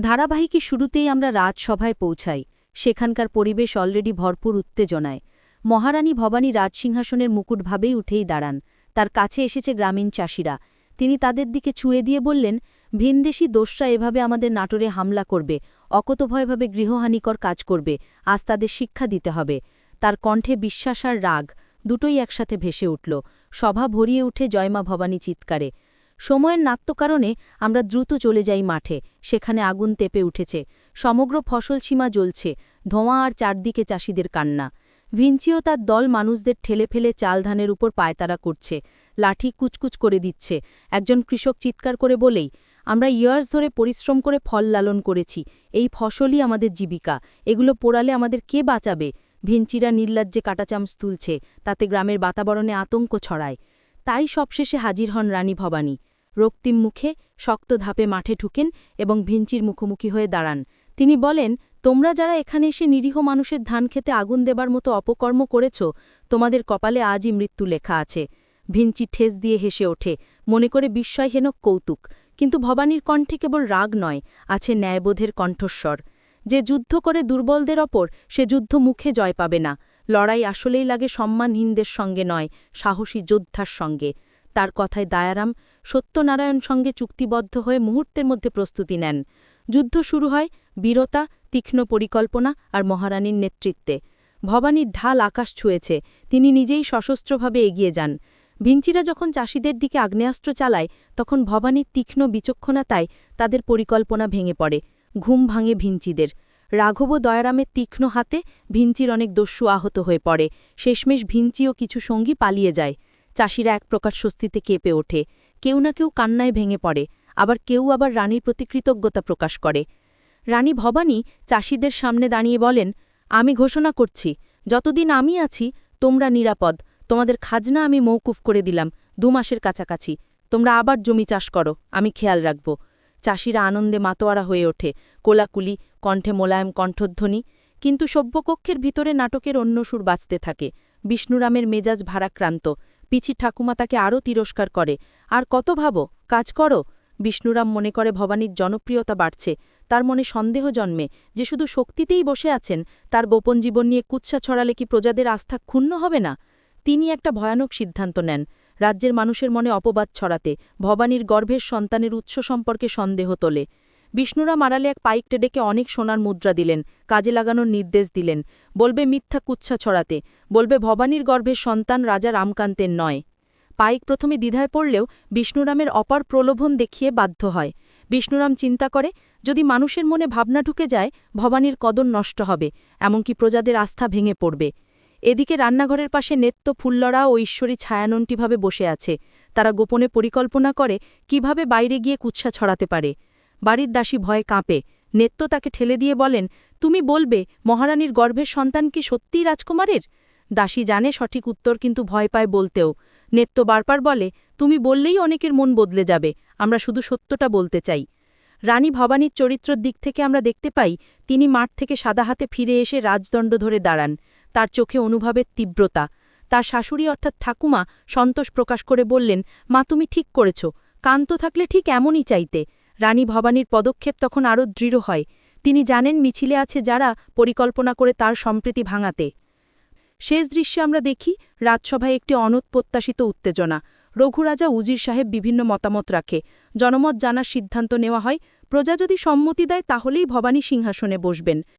ধারাবাহিকে শুরুতেই আমরা রাজসভায় পৌঁছাই। সেখানকার পরিবেশ অলরেডি ভরপুর উত্তেজনায়। মহারানী ভবানী রাজসিংহাসনের মুকুটভাবেই উঠেই দাঁড়ান। তার কাছে এসেছে গ্রামীণ চাষিরা। তিনি তাদের দিকে ছুঁয়ে দিয়ে বললেন, ভিনদেশি দোষরা এভাবে আমাদের নাটোরে হামলা করবে। অকতভয়ভাবে গৃহহানিকর কাজ করবে। আজ তাদের শিক্ষা দিতে হবে। তার কণ্ঠে বিশ্বাস আর রাগ দুটোই একসাথে ভেসে উঠল। সভা ভরিয়ে উঠে জয়মা ভবানী চিৎকারে সময়ের নাত্য কারণে আমরা দ্রুত চলে যাই মাঠে, সেখানে আগুন তেপে উঠেছে। সমগ্র ফসল সীমা জ্বলছে, ধোঁয়া আর চারদিকে চাষিদের কান্না। ভিঞ্চিও তার দল মানুষদের ঠেলে ফেলে চাল ধানের উপর পায়তারা করছে, লাঠি কুচকুচ করে দিচ্ছে। একজন কৃষক চিৎকার করে বলেই, আমরা ইয়ার্স ধরে পরিশ্রম করে ফল লালন করেছি, এই ফসলই আমাদের জীবিকা, এগুলো পোড়ালে আমাদের কে বাঁচাবে? ভিঞ্চিরা নির্লজ্জে কাটাচামচ তুলছে, তাতে গ্রামের বাতাবরণে আতঙ্ক ছড়ায়। তাই সবশেষে হাজির হন রানী ভবানী। রক্তিম মুখে শক্ত ধাপে মাঠে ঢুকেন এবং ভিঞ্চির মুখোমুখি হয়ে দাঁড়ান। তিনি বলেন, তোমরা যারা এখানে এসে নিরীহ মানুষের ধান খেতে আগুন দেবার মতো অপকর্ম করেছ, তোমাদের কপালে আজই মৃত্যু লেখা আছে ভিঞ্চি ঠেস দিয়ে হেসে ওঠে, মনে করে বিস্ময়হেনক কৌতুক। কিন্তু ভবানীর কণ্ঠে কেবল রাগ নয়, আছে ন্যায়বোধের কণ্ঠস্বর। যে যুদ্ধ করে দুর্বলদের ওপর সে যুদ্ধ মুখে জয় পাবে না। লড়াই আসলেই লাগে সম্মানহীনদের সঙ্গে নয়, সাহসী যোদ্ধার সঙ্গে। তার কথায় দায়ারাম সত্যনারায়ণ সঙ্গে চুক্তিবদ্ধ হয়ে মুহূর্তের মধ্যে প্রস্তুতি নেন। যুদ্ধ শুরু হয় বীরতা, তীক্ষ্ণ পরিকল্পনা আর মহারানীর নেতৃত্বে। ভবানীর ঢাল আকাশ ছুঁয়েছে, তিনি নিজেই সশস্ত্রভাবে এগিয়ে যান। ভিঞ্চিরা যখন চাষিদের দিকে আগ্নেয়াস্ত্র চালায়, তখন ভবানীর তীক্ষ্ণ বিচক্ষণতায় তাদের পরিকল্পনা ভেঙে পড়ে। ঘুম ভাঙে ভিঞ্চিদের। রাঘব দয়ারামের তীক্ষ্ণ হাতে ভিঞ্চির অনেক দস্যু আহত হয়ে পড়ে। শেষমেশ ভিঞ্চিও কিছু সঙ্গী পালিয়ে যায়। চাষিরা এক প্রকার স্বস্তিতে কেঁপে ওঠে। কেউ না কেউ কান্নায় ভেঙে পড়ে। আবার কেউ আবার রানীর প্রতি কৃতজ্ঞতা প্রকাশ করে। রানী ভবানী চাষিদের সামনে দাঁড়িয়ে বলেন, আমি ঘোষণা করছি, যতদিন আমি আছি, তোমরা নিরাপদ। তোমাদের খাজনা আমি মৌকুফ করে দিলাম, দু মাসের কাছাকাছি। তোমরা আবার জমি চাষ করো, আমি খেয়াল রাখব। চাষিরা আনন্দে মাতোয়ারা হয়ে ওঠে, কোলাকুলি, কণ্ঠে মোলায়েম কণ্ঠধ্বনি। কিন্তু সভ্যকক্ষের ভিতরে নাটকের অন্য সুর বাঁচতে থাকে। বিষ্ণুরামের মেজাজ ভারাক্রান্ত। পিছি ঠাকুমা তাকে আরও তিরস্কার করে। আর কত ভাবো? কাজ করো? বিষ্ণুরাম মনে করে ভবানীর জনপ্রিয়তা বাড়ছে। তার মনে সন্দেহ জন্মে যে শুধু শক্তিতেই বসে আছেন, তার গোপন জীবন নিয়ে কুৎসা ছড়ালে কি প্রজাদের আস্থা ক্ষুণ্ণ হবে না? তিনি একটা ভয়ানক সিদ্ধান্ত নেন। রাজ্যের মানুষের মনে অপবাদ ছড়াতে ভবানীর গর্ভের সন্তানের উৎস সম্পর্কে সন্দেহ তোলে। বিষ্ণুরাম আড়ালে এক পাইকটে ডেকে অনেক সোনার মুদ্রা দিলেন, কাজে লাগানোর নির্দেশ দিলেন। বলবে, মিথ্যা কুচ্ছা ছড়াতে। বলবে, ভবানীর গর্ভের সন্তান রাজা রামকান্তের নয়। পাইক প্রথমে দ্বিধায় পড়লেও বিষ্ণুরামের অপার প্রলোভন দেখিয়ে বাধ্য হয়। বিষ্ণুরাম চিন্তা করে, যদি মানুষের মনে ভাবনা ঢুকে যায়, ভবানীর কদর নষ্ট হবে, এমনকি প্রজাদের আস্থা ভেঙে পড়বে। এদিকে রান্নাঘরের পাশে নেত্য ফুল্লরা ও ঈশ্বরী ছায়াননটিভাবে বসে আছে। তারা গোপনে পরিকল্পনা করে কীভাবে বাইরে গিয়ে কুৎসা ছড়াতে পারে। বাড়ির দাসী ভয়ে কাঁপে। নেত্য তাকে ঠেলে দিয়ে বলেন, তুমি বলবে, মহারানীর গর্ভের সন্তান কি সত্যিই রাজকুমারের? দাসী জানে সঠিক উত্তর কিন্তু ভয় পায় বলতেও। নেত্য বারবার বলে, তুমি বললেই অনেকের মন বদলে যাবে, আমরা শুধু সত্যটা বলতে চাই। রানী ভবানীর চরিত্রর দিক থেকে আমরা দেখতে পাই, তিনি মাঠ থেকে সাদা হাতে ফিরে এসে রাজদণ্ড ধরে দাঁড়ান। তার চোখে অনুভবের তীব্রতা। তার শাশুড়ি অর্থাৎ ঠাকুমা সন্তোষ প্রকাশ করে বললেন, মা, তুমি ঠিক করেছ। কান্ত থাকলে ঠিক এমনই চাইতে। রানী ভবানীর পদক্ষেপ তখন আরও দৃঢ় হয়। তিনি জানেন মিছিলে আছে যারা পরিকল্পনা করে তার সম্প্রীতি ভাঙাতে। শেষ দৃশ্যে আমরা দেখি, রাজসভায় একটি অনুৎপ্রত্যাশিত উত্তেজনা। রঘুরাজা উজির সাহেব বিভিন্ন মতামত রাখে। জনমত জানার সিদ্ধান্ত নেওয়া হয়। প্রজা যদি সম্মতি দেয়, তাহলেই ভবানী সিংহাসনে বসবেন।